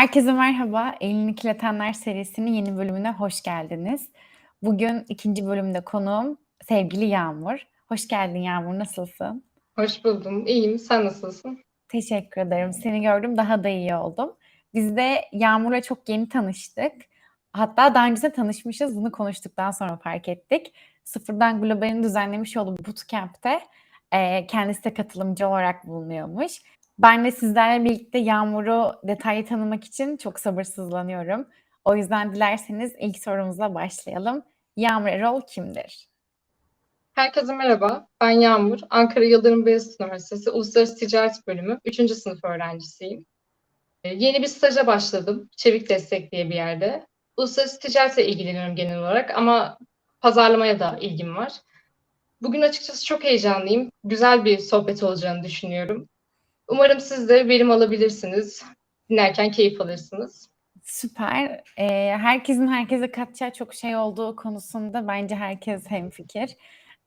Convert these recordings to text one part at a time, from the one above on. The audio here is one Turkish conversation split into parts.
Herkese merhaba. Elini Kirletenler serisinin yeni bölümüne hoş geldiniz. Bugün ikinci bölümde konuğum sevgili Yağmur. Hoş geldin Yağmur, nasılsın? Hoş buldum. İyiyim. Sen nasılsın? Teşekkür ederim. Seni gördüm, daha da iyi oldum. Biz de Yağmur'la çok yeni tanıştık. Hatta daha önce de tanışmışız. Bunu konuştuktan sonra fark ettik. Sıfırdan Global'in düzenlemiş olduğu bootcamp'te kendisi de katılımcı olarak bulunuyormuş. Ben de sizlerle birlikte Yağmur'u detaylı tanımak için çok sabırsızlanıyorum. O yüzden dilerseniz ilk sorumuzla başlayalım. Yağmur Erol kimdir? Herkese merhaba. Ben Yağmur. Ankara Yıldırım Beyazıt Üniversitesi Uluslararası Ticaret Bölümü 3. sınıf öğrencisiyim. Ee, yeni bir staja başladım. Çevik Destek diye bir yerde. Uluslararası ticaretle ilgileniyorum genel olarak ama pazarlamaya da ilgim var. Bugün açıkçası çok heyecanlıyım. Güzel bir sohbet olacağını düşünüyorum. Umarım siz de verim alabilirsiniz. Dinlerken keyif alırsınız. Süper. Ee, herkesin herkese katacağı çok şey olduğu konusunda bence herkes hemfikir.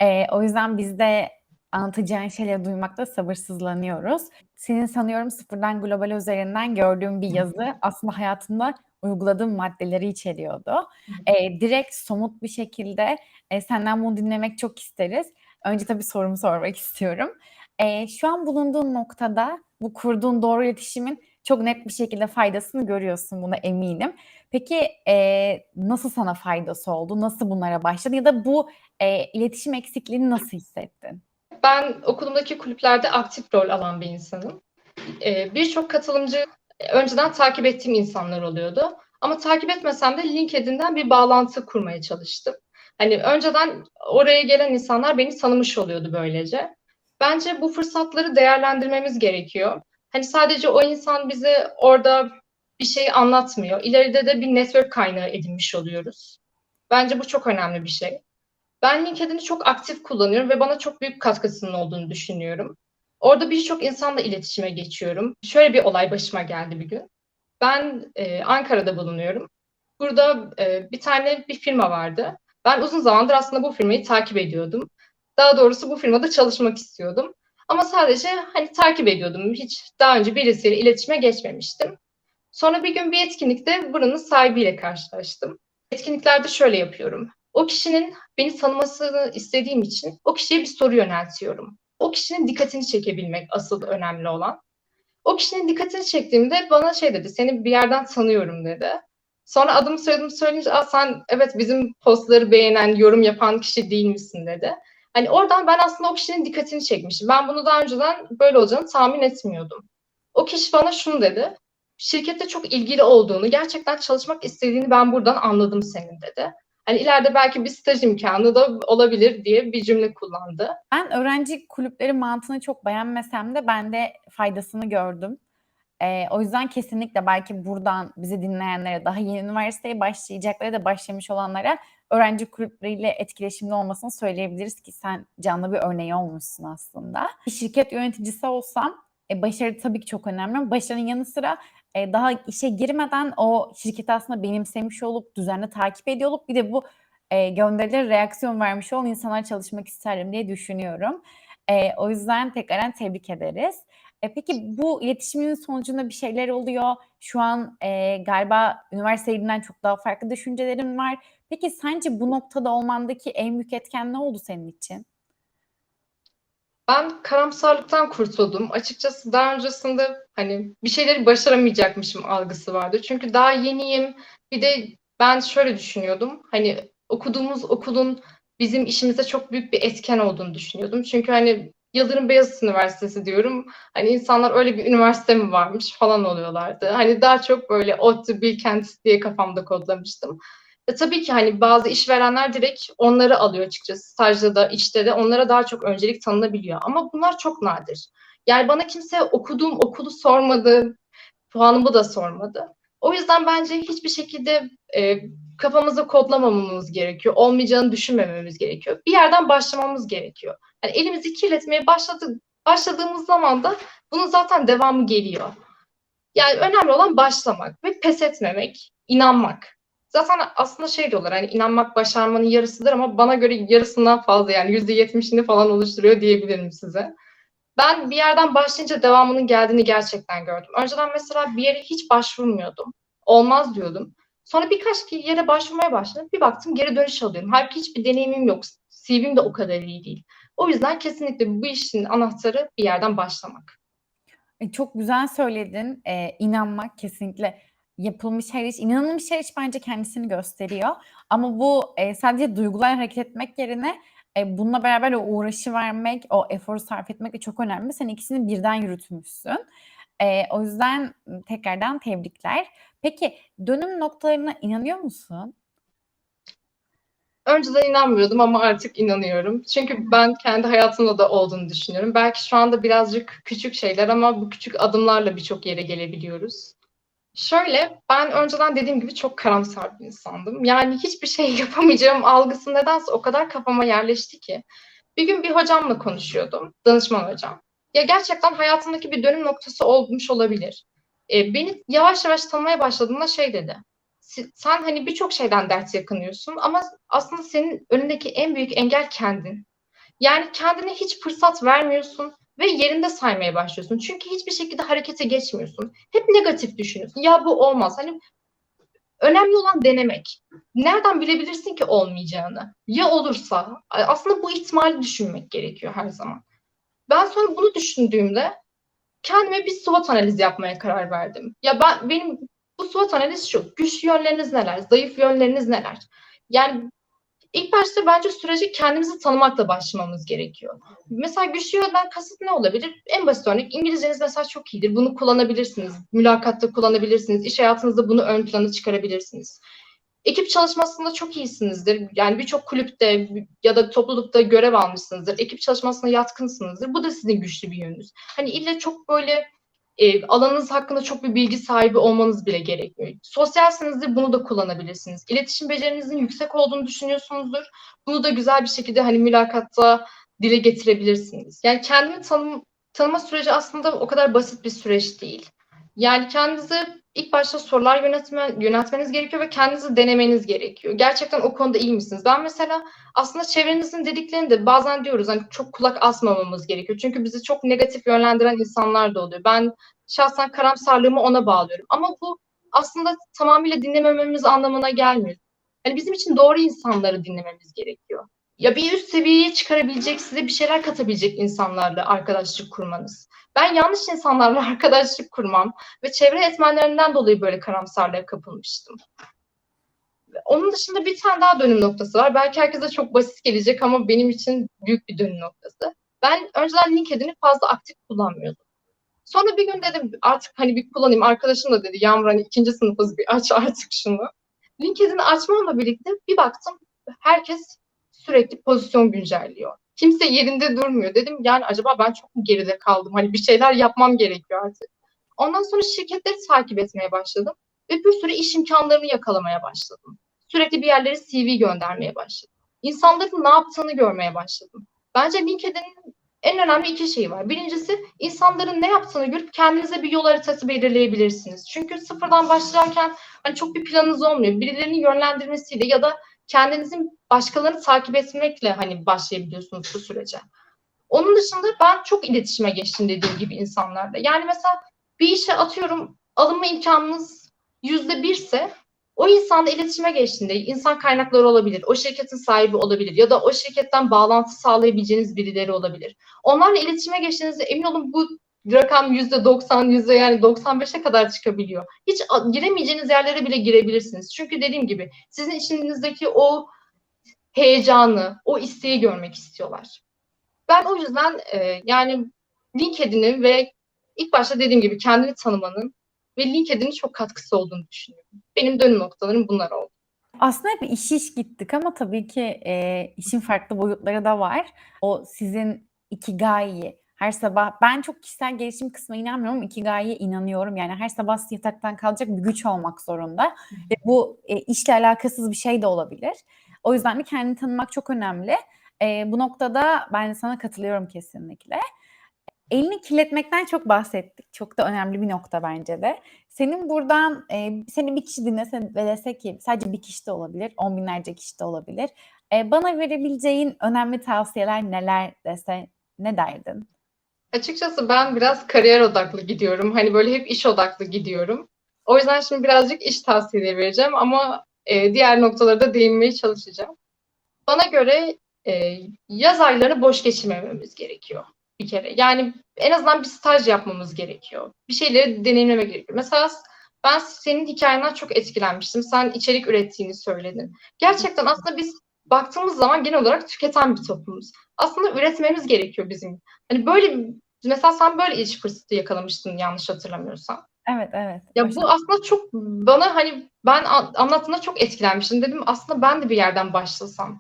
Ee, o yüzden biz de anlatacağın şeyleri duymakta sabırsızlanıyoruz. Senin sanıyorum sıfırdan global üzerinden gördüğüm bir yazı aslında hayatında uyguladığım maddeleri içeriyordu. Ee, direkt somut bir şekilde e, senden bunu dinlemek çok isteriz. Önce tabii sorumu sormak istiyorum. Ee, şu an bulunduğun noktada bu kurduğun doğru iletişimin çok net bir şekilde faydasını görüyorsun buna eminim. Peki e, nasıl sana faydası oldu? Nasıl bunlara başladın? Ya da bu e, iletişim eksikliğini nasıl hissettin? Ben okulumdaki kulüplerde aktif rol alan bir insanım. Ee, Birçok katılımcı önceden takip ettiğim insanlar oluyordu. Ama takip etmesem de LinkedIn'den bir bağlantı kurmaya çalıştım. Hani önceden oraya gelen insanlar beni tanımış oluyordu böylece. Bence bu fırsatları değerlendirmemiz gerekiyor. Hani sadece o insan bize orada bir şey anlatmıyor. İleride de bir network kaynağı edinmiş oluyoruz. Bence bu çok önemli bir şey. Ben LinkedIn'i çok aktif kullanıyorum ve bana çok büyük katkısının olduğunu düşünüyorum. Orada birçok insanla iletişime geçiyorum. Şöyle bir olay başıma geldi bir gün. Ben e, Ankara'da bulunuyorum. Burada e, bir tane bir firma vardı. Ben uzun zamandır aslında bu firmayı takip ediyordum. Daha doğrusu bu firmada çalışmak istiyordum. Ama sadece hani takip ediyordum. Hiç daha önce birisiyle iletişime geçmemiştim. Sonra bir gün bir etkinlikte buranın sahibiyle karşılaştım. Etkinliklerde şöyle yapıyorum. O kişinin beni tanımasını istediğim için o kişiye bir soru yöneltiyorum. O kişinin dikkatini çekebilmek asıl önemli olan. O kişinin dikkatini çektiğimde bana şey dedi, seni bir yerden tanıyorum dedi. Sonra adım soyadımı söyleyince, sen evet bizim postları beğenen, yorum yapan kişi değil misin dedi. Hani oradan ben aslında o kişinin dikkatini çekmişim. Ben bunu daha önceden böyle olacağını tahmin etmiyordum. O kişi bana şunu dedi. Şirkette çok ilgili olduğunu, gerçekten çalışmak istediğini ben buradan anladım senin dedi. Hani ileride belki bir staj imkanı da olabilir diye bir cümle kullandı. Ben öğrenci kulüpleri mantığını çok beğenmesem de ben de faydasını gördüm. Ee, o yüzden kesinlikle belki buradan bizi dinleyenlere, daha yeni üniversiteye başlayacaklara da başlamış olanlara öğrenci kulüpleriyle etkileşimli olmasını söyleyebiliriz ki sen canlı bir örneği olmuşsun aslında. Bir şirket yöneticisi olsam e, başarı tabii ki çok önemli başarının yanı sıra e, daha işe girmeden o şirketi aslında benimsemiş olup düzenli takip ediyor olup bir de bu e, gönderileri reaksiyon vermiş olan insanlar çalışmak isterim diye düşünüyorum. E, o yüzden tekrardan tebrik ederiz. E, peki bu iletişimin sonucunda bir şeyler oluyor. Şu an e, galiba üniversiteden çok daha farklı düşüncelerim var. Peki sence bu noktada olmandaki en büyük etken ne oldu senin için? Ben karamsarlıktan kurtuldum. Açıkçası daha öncesinde hani bir şeyleri başaramayacakmışım algısı vardı. Çünkü daha yeniyim. Bir de ben şöyle düşünüyordum. Hani okuduğumuz okulun bizim işimize çok büyük bir etken olduğunu düşünüyordum. Çünkü hani Yıldırım Beyazıt Üniversitesi diyorum. Hani insanlar öyle bir üniversite mi varmış falan oluyorlardı. Hani daha çok böyle ODTÜ, Bilkent diye kafamda kodlamıştım. E, tabii ki hani bazı işverenler direkt onları alıyor açıkçası. Stajda da işte de onlara daha çok öncelik tanınabiliyor. Ama bunlar çok nadir. Yani bana kimse okuduğum okulu sormadı, puanımı da sormadı. O yüzden bence hiçbir şekilde e, kafamızda kodlamamamız gerekiyor. Olmayacağını düşünmememiz gerekiyor. Bir yerden başlamamız gerekiyor. Yani elimizi kirletmeye başladık, başladığımız zaman da bunun zaten devamı geliyor. Yani önemli olan başlamak ve pes etmemek, inanmak. Zaten aslında şey diyorlar hani inanmak başarmanın yarısıdır ama bana göre yarısından fazla yani yüzde yetmişini falan oluşturuyor diyebilirim size. Ben bir yerden başlayınca devamının geldiğini gerçekten gördüm. Önceden mesela bir yere hiç başvurmuyordum. Olmaz diyordum. Sonra birkaç yere başvurmaya başladım. Bir baktım geri dönüş alıyorum. Halbuki hiçbir deneyimim yok. CV'm de o kadar iyi değil. O yüzden kesinlikle bu işin anahtarı bir yerden başlamak. E, çok güzel söyledin. Eee, inanmak kesinlikle yapılmış her iş, inanılmış her iş bence kendisini gösteriyor. Ama bu eee, sadece duygularla hareket etmek yerine e, bununla beraber o uğraşı vermek, o eforu sarf etmek de çok önemli. Sen ikisini birden yürütmüşsün. Eee, o yüzden tekrardan tebrikler. Peki dönüm noktalarına inanıyor musun? Önceden inanmıyordum ama artık inanıyorum. Çünkü ben kendi hayatımda da olduğunu düşünüyorum. Belki şu anda birazcık küçük şeyler ama bu küçük adımlarla birçok yere gelebiliyoruz. Şöyle, ben önceden dediğim gibi çok karamsar bir insandım. Yani hiçbir şey yapamayacağım algısı nedense o kadar kafama yerleşti ki. Bir gün bir hocamla konuşuyordum, danışman hocam. Ya gerçekten hayatımdaki bir dönüm noktası olmuş olabilir. E, beni yavaş yavaş tanımaya başladığında şey dedi. "Si- Sen hani birçok şeyden dert yakınıyorsun ama aslında senin önündeki en büyük engel kendin. Yani kendine hiç fırsat vermiyorsun ve yerinde saymaya başlıyorsun. Çünkü hiçbir şekilde harekete geçmiyorsun. Hep negatif düşünüyorsun. Ya bu olmaz. Hani önemli olan denemek. Nereden bilebilirsin ki olmayacağını? Ya olursa? Aslında bu ihtimali düşünmek gerekiyor her zaman. Ben sonra bunu düşündüğümde kendime bir SWOT analizi yapmaya karar verdim. Ya ben benim bu SWOT analizi şu. Güçlü yönleriniz neler? Zayıf yönleriniz neler? Yani ilk başta bence süreci kendimizi tanımakla başlamamız gerekiyor. Mesela güçlü yönden kasıt ne olabilir? En basit örnek İngilizceniz mesela çok iyidir. Bunu kullanabilirsiniz. Mülakatta kullanabilirsiniz. İş hayatınızda bunu ön plana çıkarabilirsiniz. Ekip çalışmasında çok iyisinizdir. Yani birçok kulüpte ya da toplulukta görev almışsınızdır. Ekip çalışmasına yatkınsınızdır. Bu da sizin güçlü bir yönünüz. Hani ille çok böyle e, alanınız hakkında çok bir bilgi sahibi olmanız bile gerekmiyor. Sosyalsinizdir bunu da kullanabilirsiniz. İletişim becerinizin yüksek olduğunu düşünüyorsunuzdur. Bunu da güzel bir şekilde hani mülakatta dile getirebilirsiniz. Yani kendini tanım, tanıma süreci aslında o kadar basit bir süreç değil. Yani kendinizi ilk başta sorular yönetme, yöneltmeniz gerekiyor ve kendinizi denemeniz gerekiyor. Gerçekten o konuda iyi misiniz? Ben mesela aslında çevrenizin dediklerini de bazen diyoruz hani çok kulak asmamamız gerekiyor. Çünkü bizi çok negatif yönlendiren insanlar da oluyor. Ben şahsen karamsarlığımı ona bağlıyorum. Ama bu aslında tamamıyla dinlemememiz anlamına gelmiyor. Yani bizim için doğru insanları dinlememiz gerekiyor. Ya bir üst seviyeye çıkarabilecek, size bir şeyler katabilecek insanlarla arkadaşlık kurmanız. Ben yanlış insanlarla arkadaşlık kurmam ve çevre etmenlerinden dolayı böyle karamsarlığa kapılmıştım. Onun dışında bir tane daha dönüm noktası var. Belki herkese çok basit gelecek ama benim için büyük bir dönüm noktası. Ben önceden LinkedIn'i fazla aktif kullanmıyordum. Sonra bir gün dedim artık hani bir kullanayım. Arkadaşım da dedi Yağmur hani ikinci sınıfız bir aç artık şunu. LinkedIn'i açmamla birlikte bir baktım herkes sürekli pozisyon güncelliyor. Kimse yerinde durmuyor. Dedim yani acaba ben çok mu geride kaldım? Hani bir şeyler yapmam gerekiyor artık. Ondan sonra şirketleri takip etmeye başladım. Ve bir sürü iş imkanlarını yakalamaya başladım. Sürekli bir yerlere CV göndermeye başladım. İnsanların ne yaptığını görmeye başladım. Bence LinkedIn'in en önemli iki şeyi var. Birincisi insanların ne yaptığını görüp kendinize bir yol haritası belirleyebilirsiniz. Çünkü sıfırdan başlarken hani çok bir planınız olmuyor. Birilerinin yönlendirmesiyle ya da kendinizin başkalarını takip etmekle hani başlayabiliyorsunuz bu sürece. Onun dışında ben çok iletişime geçtim dediğim gibi insanlarla. Yani mesela bir işe atıyorum alınma imkanınız yüzde birse o insanla iletişime geçtiğinde insan kaynakları olabilir, o şirketin sahibi olabilir ya da o şirketten bağlantı sağlayabileceğiniz birileri olabilir. Onlarla iletişime geçtiğinizde emin olun bu rakam yüzde 90, yüzde yani 95'e kadar çıkabiliyor. Hiç giremeyeceğiniz yerlere bile girebilirsiniz. Çünkü dediğim gibi sizin içinizdeki o heyecanı, o isteği görmek istiyorlar. Ben o yüzden e, yani LinkedIn'i ve ilk başta dediğim gibi kendini tanımanın ve LinkedIn'in çok katkısı olduğunu düşünüyorum. Benim dönüm noktalarım bunlar oldu. Aslında hep iş iş gittik ama tabii ki e, işin farklı boyutları da var. O sizin ikigai, her sabah ben çok kişisel gelişim kısmına inanmıyorum ama ikigai'ye inanıyorum. Yani her sabah yataktan kalacak bir güç olmak zorunda. Ve bu e, işle alakasız bir şey de olabilir. O yüzden de kendini tanımak çok önemli. E, bu noktada ben sana katılıyorum kesinlikle. Elini kirletmekten çok bahsettik. Çok da önemli bir nokta bence de. Senin buradan e, seni bir kişi dinlese ve dese ki sadece bir kişi de olabilir, on binlerce kişi de olabilir. E, bana verebileceğin önemli tavsiyeler neler dese ne derdin? Açıkçası ben biraz kariyer odaklı gidiyorum. Hani böyle hep iş odaklı gidiyorum. O yüzden şimdi birazcık iş tavsiyeleri vereceğim ama e, diğer noktalara da değinmeye çalışacağım. Bana göre e, yaz aylarını boş geçirmememiz gerekiyor bir kere. Yani en azından bir staj yapmamız gerekiyor. Bir şeyleri deneyimlemek gerekiyor. Mesela ben senin hikayenden çok etkilenmiştim. Sen içerik ürettiğini söyledin. Gerçekten aslında biz baktığımız zaman genel olarak tüketen bir toplumuz. Aslında üretmemiz gerekiyor bizim. Hani böyle mesela sen böyle iş fırsatı yakalamıştın yanlış hatırlamıyorsam. Evet, evet. Ya bu aslında çok bana hani ben anlattığında çok etkilenmiştim. Dedim aslında ben de bir yerden başlasam.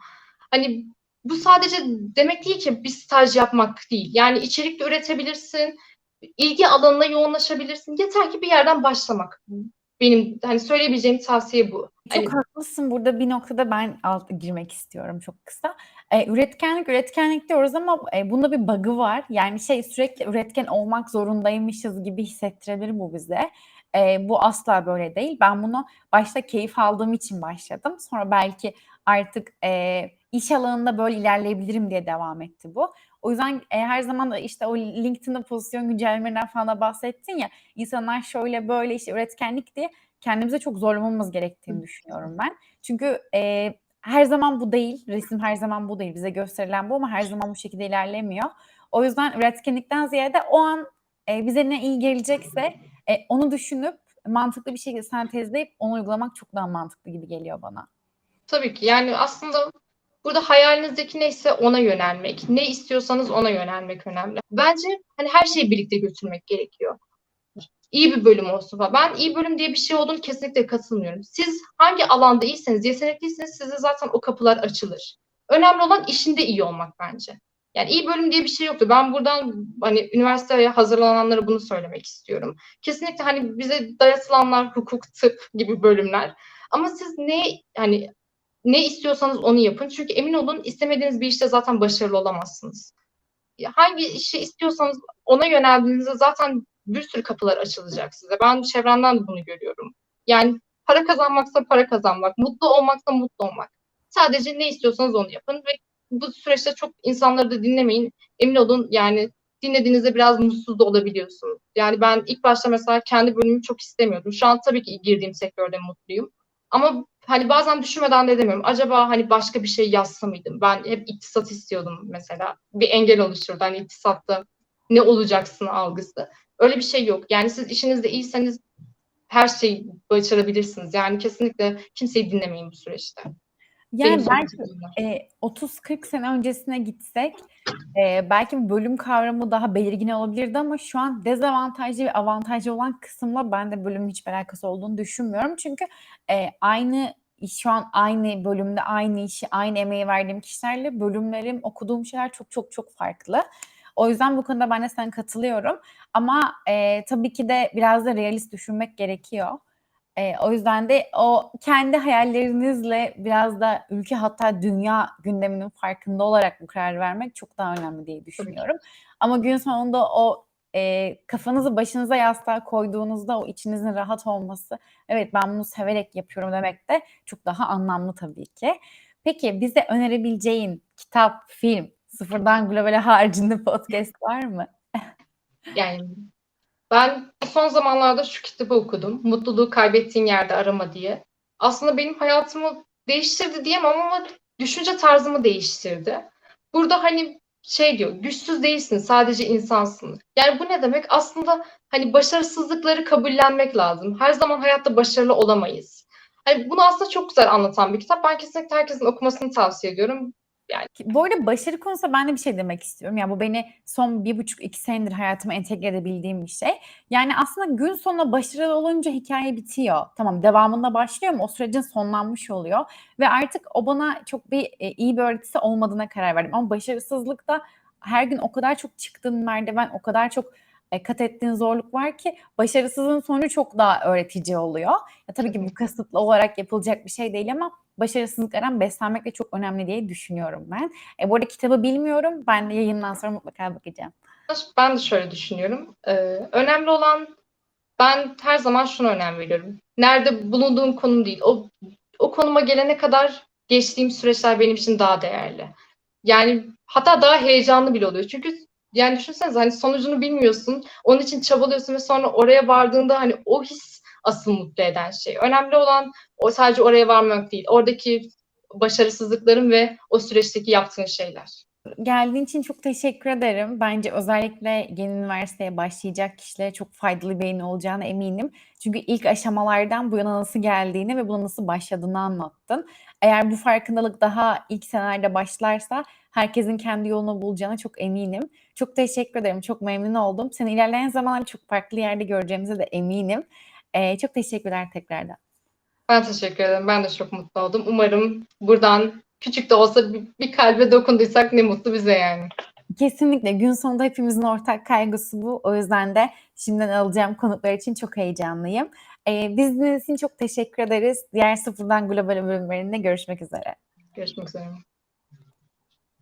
Hani bu sadece demek değil ki bir staj yapmak değil. Yani içerik de üretebilirsin, ilgi alanına yoğunlaşabilirsin. Yeter ki bir yerden başlamak. Benim hani söyleyebileceğim tavsiye bu. Hani Çok haklısın. Burada bir noktada ben alt girmek istiyorum çok kısa. Eee, üretkenlik, üretkenlik diyoruz ama, eee, bunda bir bug'ı var. Yani şey, sürekli üretken olmak zorundaymışız gibi hissettirebilir bu bize. Eee, bu asla böyle değil. Ben bunu başta keyif aldığım için başladım. Sonra belki artık, eee, iş alanında böyle ilerleyebilirim diye devam etti bu. O yüzden, eee, her zaman da işte o LinkedIn'de pozisyon güncellemelerinden falan da bahsettin ya, insanlar şöyle böyle işte üretkenlik diye kendimize çok zorlamamız gerektiğini düşünüyorum ben. Çünkü, eee, her zaman bu değil, resim her zaman bu değil. Bize gösterilen bu ama her zaman bu şekilde ilerlemiyor. O yüzden üretkenlikten ziyade o an, eee, bize ne iyi gelecekse, eee, onu düşünüp mantıklı bir şekilde sentezleyip onu uygulamak çok daha mantıklı gibi geliyor bana. tabii ki yani aslında burada hayalinizdeki neyse ona yönelmek, ne istiyorsanız ona yönelmek önemli. Bence hani her şeyi birlikte götürmek gerekiyor. İyi bir bölüm olsun falan. Ben iyi bölüm diye bir şey olduğunu kesinlikle katılmıyorum. Siz hangi alanda iyiyseniz, yetenekliyseniz size zaten o kapılar açılır. Önemli olan işinde iyi olmak bence. Yani iyi bölüm diye bir şey yoktu. Ben buradan hani üniversiteye hazırlananlara bunu söylemek istiyorum. Kesinlikle hani bize dayatılanlar hukuk, tıp gibi bölümler. Ama siz ne hani ne istiyorsanız onu yapın. Çünkü emin olun istemediğiniz bir işte zaten başarılı olamazsınız. Hangi işi istiyorsanız ona yöneldiğinizde zaten bir sürü kapılar açılacak size. Ben çevremden de bunu görüyorum. Yani para kazanmaksa para kazanmak, mutlu olmaksa mutlu olmak. Sadece ne istiyorsanız onu yapın ve bu süreçte çok insanları da dinlemeyin. Emin olun yani dinlediğinizde biraz mutsuz da olabiliyorsunuz. Yani ben ilk başta mesela kendi bölümümü çok istemiyordum. Şu an tabii ki girdiğim sektörde mutluyum. Ama hani bazen düşünmeden de demiyorum. Acaba hani başka bir şey yazsa mıydım? Ben hep iktisat istiyordum mesela. Bir engel oluşturdu. Hani iktisatta ne olacaksın algısı. Öyle bir şey yok. Yani siz işinizde iyiyseniz her şeyi başarabilirsiniz. Yani kesinlikle kimseyi dinlemeyin bu süreçte. Yani belki, eee, 30-40 sene öncesine gitsek, eee, belki bölüm kavramı daha belirgin olabilirdi ama şu an dezavantajlı ve avantajlı olan kısımla ben de bölümün hiçbir alakası olduğunu düşünmüyorum. Çünkü, eee, aynı şu an aynı bölümde aynı işi, aynı emeği verdiğim kişilerle bölümlerim, okuduğum şeyler çok çok çok farklı. O yüzden bu konuda ben de sana katılıyorum ama, eee, tabii ki de biraz da realist düşünmek gerekiyor. Eee, o yüzden de o kendi hayallerinizle biraz da ülke hatta dünya gündeminin farkında olarak bu kararı vermek çok daha önemli diye düşünüyorum. Ama gün sonunda o, eee, kafanızı başınıza yastığa koyduğunuzda o içinizin rahat olması, "Evet, ben bunu severek yapıyorum." demek de çok daha anlamlı tabii ki. Peki bize önerebileceğin kitap, film, Sıfırdan Globale haricinde podcast var mı? Yani ben son zamanlarda şu kitabı okudum. Mutluluğu kaybettiğin yerde arama diye. Aslında benim hayatımı değiştirdi diyemem ama düşünce tarzımı değiştirdi. Burada hani şey diyor, güçsüz değilsin, sadece insansın. Yani bu ne demek? Aslında hani başarısızlıkları kabullenmek lazım. Her zaman hayatta başarılı olamayız. Hani bunu aslında çok güzel anlatan bir kitap. Ben kesinlikle herkesin okumasını tavsiye ediyorum. Yani bu arada başarı konusunda ben de bir şey demek istiyorum. Ya, bu beni son 1,5-2 senedir hayatıma entegre edebildiğim bir şey. Yani, aslında gün sonunda başarılı olunca hikâye bitiyor. Tamam, devamında başlıyor ama o sürecin sonlanmış oluyor ve artık o bana çok bir, eee, iyi bir öğretisi olmadığına karar verdim ama başarısızlıkta her gün o kadar çok çıktığın merdiven, o kadar çok, eee, kat ettiğin zorluk var ki başarısızlığın sonu çok daha öğretici oluyor. Ya, tabii ki bu kasıtlı olarak yapılacak bir şey değil ama başarısızlıklardan beslenmek de çok önemli diye düşünüyorum ben. Eee, bu arada kitabı bilmiyorum. Ben de yayından sonra mutlaka bakacağım. Ben de şöyle düşünüyorum. Eee, önemli olan ben her zaman şuna önem veriyorum. Nerede bulunduğum konum değil. O o konuma gelene kadar geçtiğim süreçler benim için daha değerli. Yani hatta daha heyecanlı bile oluyor. Çünkü Yani düşünsenize hani sonucunu bilmiyorsun. Onun için çabalıyorsun ve sonra oraya vardığında hani o his asıl mutlu eden şey. Önemli olan o sadece oraya varmak değil. Oradaki başarısızlıkların ve o süreçteki yaptığın şeyler. Geldiğin için çok teşekkür ederim. Bence özellikle yeni üniversiteye başlayacak kişilere çok faydalı bir yayın olacağına eminim. Çünkü ilk aşamalardan bu yana nasıl geldiğini ve buna nasıl başladığını anlattın. Eğer bu farkındalık daha ilk senelerde başlarsa herkesin kendi yolunu bulacağına çok eminim. Çok teşekkür ederim. Çok memnun oldum. Seni ilerleyen zamanlarda çok farklı yerde göreceğimize de eminim. Ee, çok teşekkürler tekrardan. Ben teşekkür ederim. Ben de çok mutlu oldum. Umarım buradan küçük de olsa bir, bir kalbe dokunduysak ne mutlu bize yani. Kesinlikle gün sonunda hepimizin ortak kaygısı bu. O yüzden de şimdiden alacağım konuklar için çok heyecanlıyım. Ee, biz için çok teşekkür ederiz. Diğer Sıfırdan Global bölümlerinde görüşmek üzere. Görüşmek üzere.